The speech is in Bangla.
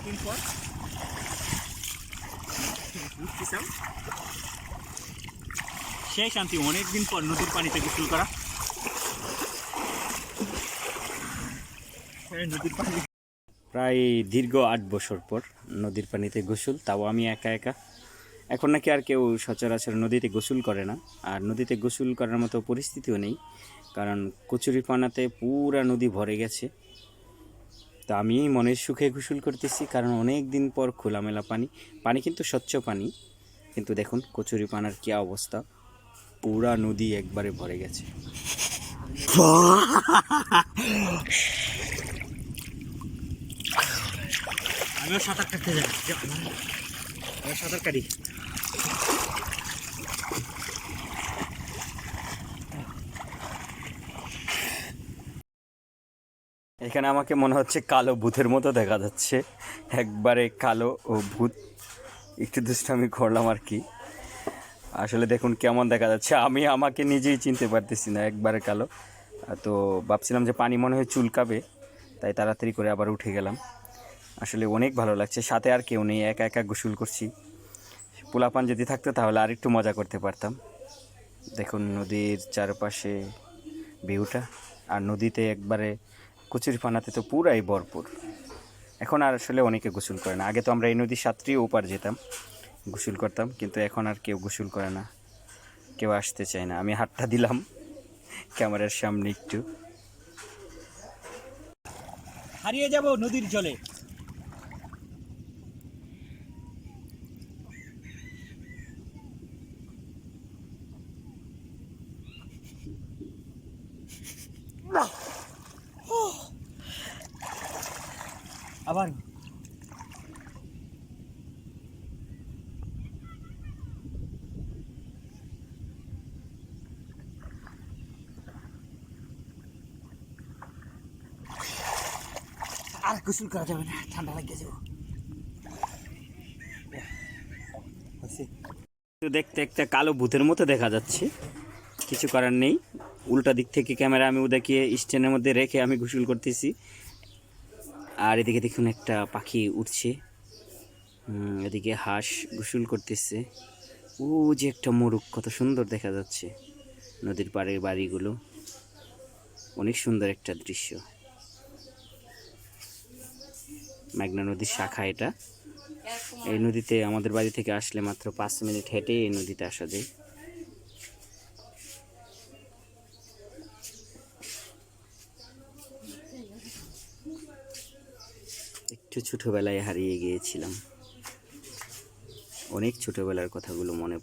অনেকদিন পর উঠতেছিলাম সেই শান্তি অনেকদিন পর নদীর পানিতে গোসল করা। নদীর পানি। প্রায় দীর্ঘ আট বছর পর নদীর পানিতে গোসল, তাও আমি একা একা। এখন নাকি আর কেউ সচরাচর নদীতে গোসল করে না। আর নদীতে গোসল করার মতো পরিস্থিতিও নেই, কারণ কচুরিপানাতে পুরা নদী ভরে গেছে। তো আমি মনের সুখে গোসল করতেছি, কারণ অনেক দিন পর খোলামেলা পানি। পানি কিন্তু স্বচ্ছ পানি, কিন্তু দেখুন কচুরিপানার কী অবস্থা। পুরা নদী একবারে ভরে গেছে। আমিও সাঁতার কাটতে যাই। সাঁতার কাটি। এখানে আমাকে মনে হচ্ছে কালো ভূতের মতো দেখা যাচ্ছে। একবারে কালো ও ভূত। একটু দুষ্টামি করলাম আর কি। আসলে দেখুন কেমন দেখা যাচ্ছে। আমি আমাকে নিজেই চিনতে পারতেছি না একবারে কালো। তো ভাবছিলাম যে পানি মনে হয় চুলকাবে, তাই তাড়াতাড়ি করে আবার উঠে গেলাম। আসলে অনেক ভালো লাগছে। সাথে আর কেউ নেই, একা একা গোসল করছি। পোলাপান যদি থাকতো তাহলে আর একটু মজা করতে পারতাম। দেখুন নদীর চারপাশে ভিউটা। আর নদীতে একবারে কচুরিপানাতে তো পুরাই ভরপুর। এখন আর আসলে অনেকে গোসল করে না। আগে তো আমরা এই নদীর সাতটি ওপার যেতাম, গোসল করতাম, কিন্তু এখন আর কেউ গোসল করে না। কেউ আসতে চায় না। আমি হাতটা দিলাম, ক্যামেরার সামনে একটু। হারিয়ে যাব নদীর জলে। আবার। আর গোসল করা যাবে না, ঠান্ডা লাগিয়ে যাব। দেখতে একটা কালো ভূতের মতো দেখা যাচ্ছে। কিছু করার নেই। উল্টা দিক থেকে ক্যামেরা আমি ওদেরকে স্ট্যান্ডের মধ্যে রেখে আমি গোসল করতেছি। আর এদিকে দেখুন একটা পাখি উঠছে। এদিকে হাঁস গোসল করতেছে। ও যে একটা মোরগ, কত সুন্দর দেখা যাচ্ছে নদীর পাড়ের বাড়িগুলো। অনেক সুন্দর একটা দৃশ্য। মেঘনা নদীর শাখা এটা। এই নদীতে আমাদের বাড়ি থেকে আসলে মাত্র পাঁচ মিনিট হেঁটে এই নদীতে আসা যায়। একটু ছোটোবেলায় হারিয়ে গিয়েছিলাম। অনেক ছোটোবেলার কথাগুলো মনে